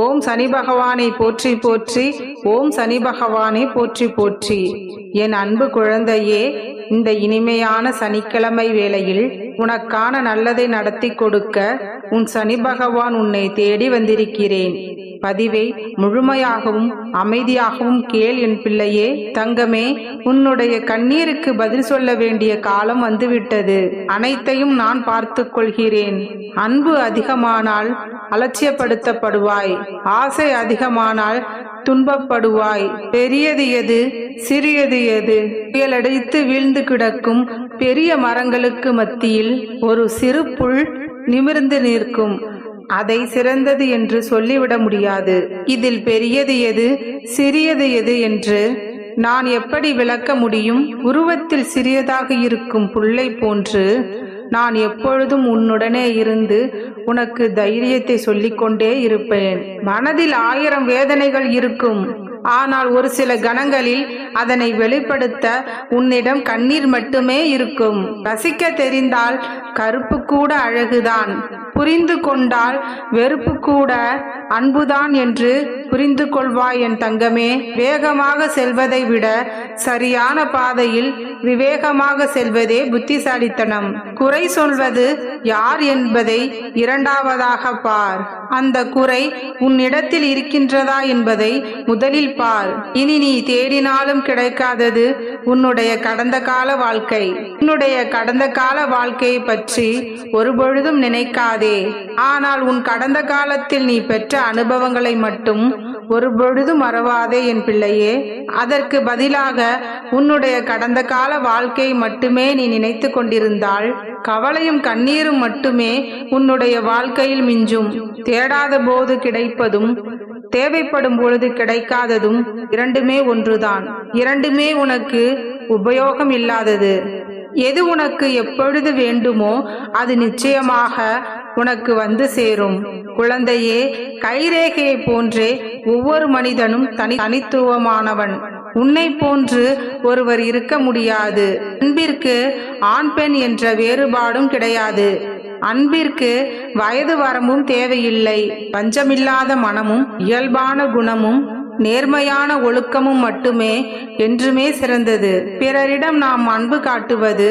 ஓம் சனி பகவானை போற்றி போற்றி ஓம் சனி பகவானை போற்றி போற்றி. என் அன்பு குழந்தையே இந்த இனிமையான சனிக்கிழமை வேளையில் உனக்கான நல்லதை நடத்தி கொடுக்க உன் சனி பகவான் உன்னை தேடி வந்திருக்கிறேன். பதிவை முழுமையாகவும் அமைதியாகவும் கேள் என் பிள்ளையே. தங்கமே உன்னுடைய கண்ணீருக்கு பதில் சொல்ல வேண்டிய காலம் வந்துவிட்டது. அனைத்தையும் நான் பார்த்து கொள்கிறேன். அன்பு அதிகமானால் அலட்சியப்படுத்தப்படுவாய். ஆசை அதிகமானால் துன்பப்படுவாய். பெரியது எது சிறியது எது? புயலடைத்து வீழ்ந்து கிடக்கும் பெரிய மரங்களுக்கு மத்தியில் ஒரு சிறு புல் நிமிர்ந்து நிற்கும். அதை சிறந்தது என்று சொல்லிவிட முடியாது. இதில் பெரியது எது? சிறியது எது என்று? நான் எப்படி விளக்க முடியும்? உருவத்தில் சிறியதாக இருக்கும் புள்ளை போன்று. நான் எப்பொழுதும் உன்னுடனே இருந்து உனக்கு தைரியத்தை சொல்லிக்கொண்டே இருப்பேன். மனதில் ஆயிரம் வேதனைகள் இருக்கும். ஆனால் ஒரு சில கணங்களில் அதனை வெளிப்படுத்த உன்னிடம் கண்ணீர் மட்டுமே இருக்கும். ரசிக்க தெரிந்தால் கருப்பு கூட அழகுதான். புரிந்து கொண்டால் வெறுப்பு கூட அன்புதான் என்று புரிந்து கொள்வாய் என் தங்கமே. வேகமாக செல்வதை விட சரியான பாதையில் விவேகமாக செல்வதே புத்திசாலித்தனம். குறை சொல்வது யார் என்பதை இரண்டாவதாக பார். அந்த குறை உன்னிடத்தில் இருக்கின்றதா என்பதை முதலில் பார். இனி நீ தேடினாலும் கிடைக்காதது உன்னுடைய கடந்த கால வாழ்க்கை. உன்னுடைய கடந்த கால வாழ்க்கையை பற்றி ஒருபொழுதும் நினைக்காதே. ஆனால் உன் கடந்த காலத்தில் நீ பெற்ற அனுபவங்களை மட்டும் ஒரு பொழுது மறவாதே என் பிள்ளையே. அதற்கு பதிலாக உன்னுடைய கடந்த கால வாழ்க்கையை மட்டுமே நீ நினைத்து கொண்டிருந்தால் கவலையும் கண்ணீரும் மட்டுமே உன்னுடைய வாழ்க்கையில் மிஞ்சும். தேடாத போது கிடைப்பதும் தேவைப்படும் பொழுது கிடைக்காததும் இரண்டுமே ஒன்றுதான். இரண்டுமே உனக்கு உபயோகம் இல்லாதது. எது உனக்கு எப்பொழுது வேண்டுமோ அது நிச்சயமாக உனக்கு வந்து சேரும். குழந்தையே கைரேகையை போன்றே ஒவ்வொரு மனிதனும் தனி தனித்துவமானவன். உன்னை போன்று ஒருவர் இருக்க முடியாது. அன்பிற்கு ஆண் பெண் என்ற வேறுபாடும் கிடையாது. அன்பிற்கு வயது வரம்பும் தேவையில்லை. பஞ்சமில்லாத மனமும் இயல்பான குணமும் நேர்மையான ஒழுக்கமும் மட்டுமே என்றுமே சிறந்தது. பிறரிடம் நாம் அன்பு காட்டுவது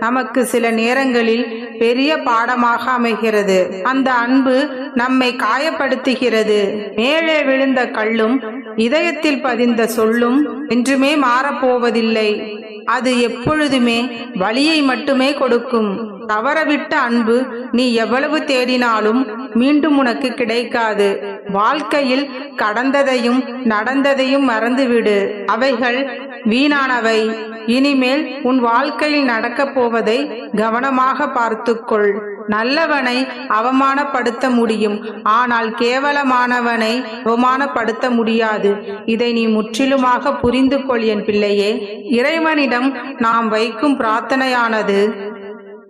நமக்கு சில நேரங்களில் பெரிய பாடமாக அமைகிறது. அந்த அன்பு நம்மை காயப்படுத்துகிறது. மேலே விழுந்த கல்லும் இதயத்தில் பதிந்த சொல்லும் என்றுமே மாறப்போவதில்லை. அது எப்பொழுதுமே வலியை மட்டுமே கொடுக்கும். தவறவிட்ட அன்பு நீ எவ்வளவு தேடினாலும் மீண்டும் உனக்கு கிடைக்காது. வாழ்க்கையில் கடந்ததையும் நடந்ததையும் மறந்துவிடு. அவைகள் வீணானவை. இனிமேல் உன் வாழ்க்கையில் நடக்கப் போவதை கவனமாக பார்த்துக்கொள். நல்லவனை அவமானப்படுத்த முடியும். ஆனால் கேவலமானவனை அவமானப்படுத்த முடியாது. இதை நீ முற்றிலுமாக புரிந்து கொள் என் பிள்ளையே. இறைவனிடம் நாம் வைக்கும் பிரார்த்தனையானது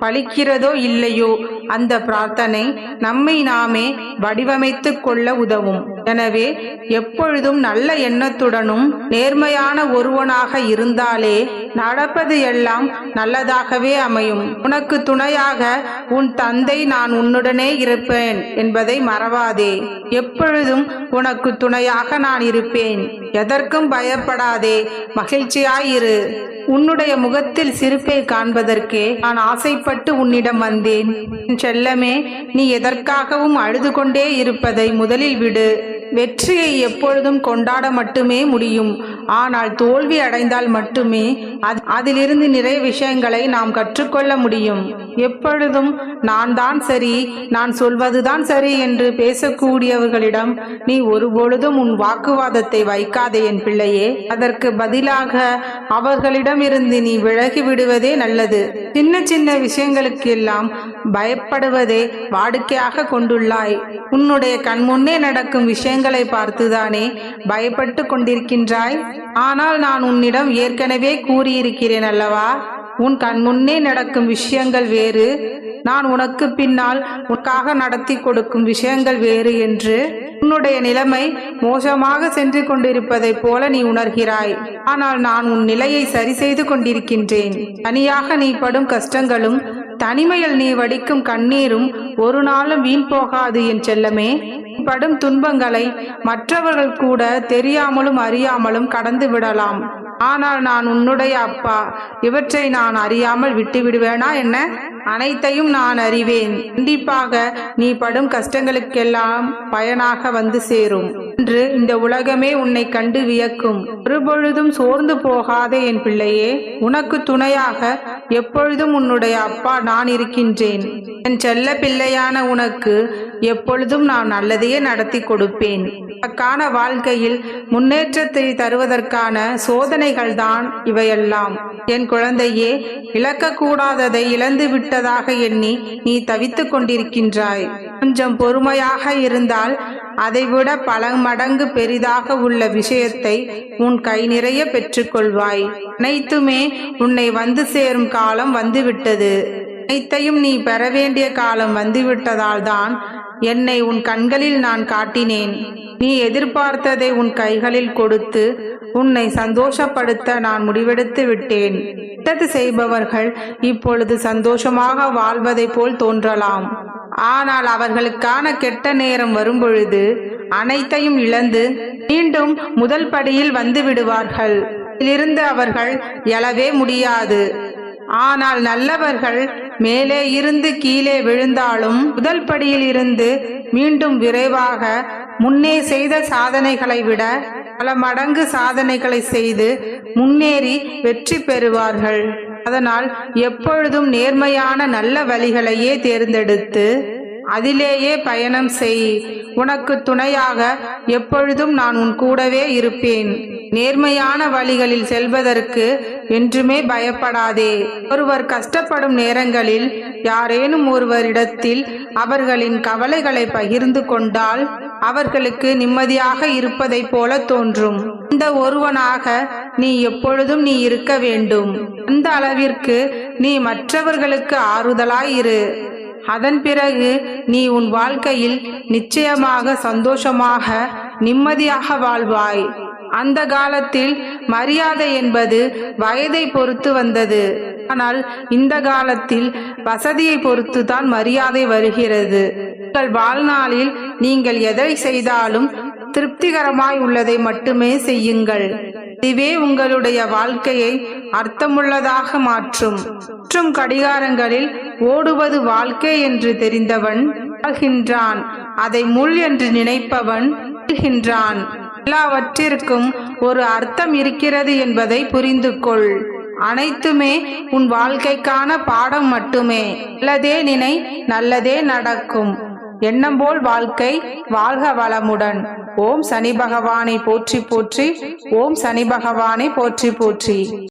பலிக்கிறதோ இல்லையோ? அந்த பிரார்த்தனை நம்மை நாமே வடிவமைத்துக் கொள்ள உதவும். எனவே எப்பொழுதும் நல்ல எண்ணத்துடனும் நேர்மையான ஒருவனாக இருந்தாலே நடப்பது எல்லாம் நல்லதாகவே அமையும். உனக்கு துணையாக உன் தந்தை நான் உன்னுடனே இருப்பேன் என்பதை மறவாதே. எப்பொழுதும் உனக்கு துணையாக நான் இருப்பேன். எதற்கும் பயப்படாதே. மகிழ்ச்சியாயிரு உன்னுடைய முகத்தில் சிரிப்பை காண்பதற்கே நான் ஆசைப்பட்டு உன்னிடம் வந்தேன். செல்லமே நீ எதற்காகவும் அழுது கொண்டே இருப்பதை முதலில் விடு. வெற்றியை எப்பொழுதும் கொண்டாட மட்டுமே முடியும். ஆனால் தோல்வி அடைந்தால் மட்டுமே அதிலிருந்து நிறைய விஷயங்களை நாம் கற்றுக்கொள்ள முடியும். எப்பொழுதும் நான் தான் சரி நான் சொல்வதுதான் சரி என்று பேசக்கூடியவர்களிடம் நீ ஒருபொழுதும் உன் வாக்குவாதத்தை வைக்காதே என் பிள்ளையே. அதற்கு பதிலாக அவர்களிடம் இருந்து நீ விலகி விடுவதே நல்லது. சின்ன சின்ன விஷயங்களுக்கெல்லாம் பயப்படுவதே வாடிக்கையாக கொண்டுள்ளாய். உன்னுடைய கண்முன்னே நடக்கும் விஷயங்களை பார்த்துதானே பயப்பட்டு கொண்டிருக்கின்றாய்? ஆனால் நான் உன்னிடம் ஏற்கனவே கூறியிருக்கிறேன் அல்லவா? உன் கண்முன்னே நடக்கும் விஷயங்கள் வேறு. நான் உனக்கு பின்னால் உனக்காக நடத்தி கொடுக்கும் விஷயங்கள் வேறு என்று. உன்னுடைய நிலைமை மோசமாக சென்று கொண்டிருப்பதைப் போல நீ உணர்கிறாய். ஆனால் நான் உன் நிலையை சரி செய்து கொண்டிருக்கின்றேன். தனியாக நீ படும் கஷ்டங்களும் தனிமையில் நீ வடிக்கும் கண்ணீரும் ஒரு நாளும் வீண் போகாது என் செல்லமே. படும் துன்பங்களை மற்றவர்கள் கூட தெரியாமலும் அறியாமலும் கடந்து விடலாம். ஆனால் நான் உன்னுடைய அப்பா இவற்றை நான் அறியாமல் விட்டு விடுவேனா என்ன? அனைத்தையும் நான் அறிவேன். கண்டிப்பாக நீ படும் கஷ்டங்களுக்கெல்லாம் பயனாக வந்து சேரும். என்று இந்த உலகமே உன்னை கண்டு வியக்கும். ஒருபொழுதும் சோர்ந்து போகாதே என் பிள்ளையே. உனக்கு துணையாக எப்பொழுதும் உன்னுடைய அப்பா நான் இருக்கின்றேன். என் செல்ல பிள்ளையான உனக்கு எப்பொழுதும் நான் நல்லதையே நடத்தி கொடுப்பேன். அக்கான வாழ்க்கையில் முன்னேற்றத்தை தருவதற்கான சோதனைகள் தான் இவையெல்லாம். என் குழந்தையே இழக்கக்கூடாததை இழந்து விட்டதாக எண்ணி நீ தவித்துக் கொண்டிருக்கின்றாய். கொஞ்சம் பொறுமையாக இருந்தால் அதைவிட பல மடங்கு பெரிதாக உள்ள விஷயத்தை உன் கை நிறைய பெற்றுக்கொள்வாய். அனைத்துமே உன்னை வந்து சேரும் காலம் வந்துவிட்டது. அனைத்தையும் நீ பெற வேண்டிய காலம் வந்துவிட்டதால் தான் என்னை உன் கண்களில் நான் காட்டினேன். நீ எதிர்பார்த்ததை உன் கைகளில் கொடுத்து உன்னை சந்தோஷப்படுத்த நான் முடிவெடுத்து விட்டேன். கெட்டது செய்பவர்கள் இப்பொழுது சந்தோஷமாக வாழ்வதைப் போல் தோன்றலாம். ஆனால் அவர்களுக்கான கெட்ட நேரம் வரும்பொழுது அனைத்தையும் இழந்து மீண்டும் முதல் படியில் வந்து விடுவார்கள். இதிலிருந்து அவர்கள் எழவே முடியாது. ஆனால் நல்லவர்கள் மேலே இருந்து கீழே விழுந்தாலும் முதல் படியில் இருந்து மீண்டும் விரைவாக முன்னே செய்த சாதனைகளை விட பல மடங்கு சாதனைகளை செய்து முன்னேறி வெற்றி பெறுவார்கள். அதனால் எப்பொழுதும் நேர்மையான நல்ல வழிகளையே தேர்ந்தெடுத்து அதிலேயே பயணம் செய். உனக்கு துணையாக எப்பொழுதும் நான் உன் கூடவே இருப்பேன். நேர்மையான வழிகளில் செல்வதற்கு என்றுமே பயப்படாதே. ஒருவர் கஷ்டப்படும் நேரங்களில் யாரேனும் ஒருவரிடத்தில் அவர்களின் கவலைகளை பகிர்ந்து கொண்டால் அவர்களுக்கு நிம்மதியாக இருப்பதைப் போல தோன்றும். இந்த ஒருவனாக நீ எப்பொழுதும் நீ இருக்க வேண்டும். அந்த அளவிற்கு நீ மற்றவர்களுக்கு ஆறுதலாய் இரு. அதன் பிறகு நீ உன் வாழ்க்கையில் நிச்சயமாக சந்தோஷமாக நிம்மதியாக வாழ்வாய். அந்த காலத்தில் மரியாதை என்பது வயதை பொறுத்து வந்தது. ஆனால் இந்த காலத்தில் வசதியை பொறுத்து தான் மரியாதை வருகிறது. உங்கள் வாழ்நாளில் நீங்கள் எதை செய்தாலும் திருப்திகரமாய் உள்ளதை மட்டுமே செய்யுங்கள். இதுவே உங்களுடைய வாழ்க்கையை அர்த்தமுள்ளதாக மாற்றும். மற்றும் கடிகாரங்களில் ஓடுவது வாழ்க்கை என்று தெரிந்தவன் வாழ்கின்றான். அதை முள் என்று நினைப்பவன் எல்லாவற்றிற்கும் ஒரு அர்த்தம் இருக்கிறது என்பதை புரிந்து கொள் அனைத்துமே உன் வாழ்க்கைக்கான பாடம் மட்டுமே. நல்லதே நினை நல்லதே நடக்கும். எண்ணம் போல் வாழ்க்கை வாழ்க வளமுடன். ஓம் சனி பகவானை போற்றி போற்றி ஓம் சனி பகவானை போற்றி போற்றி.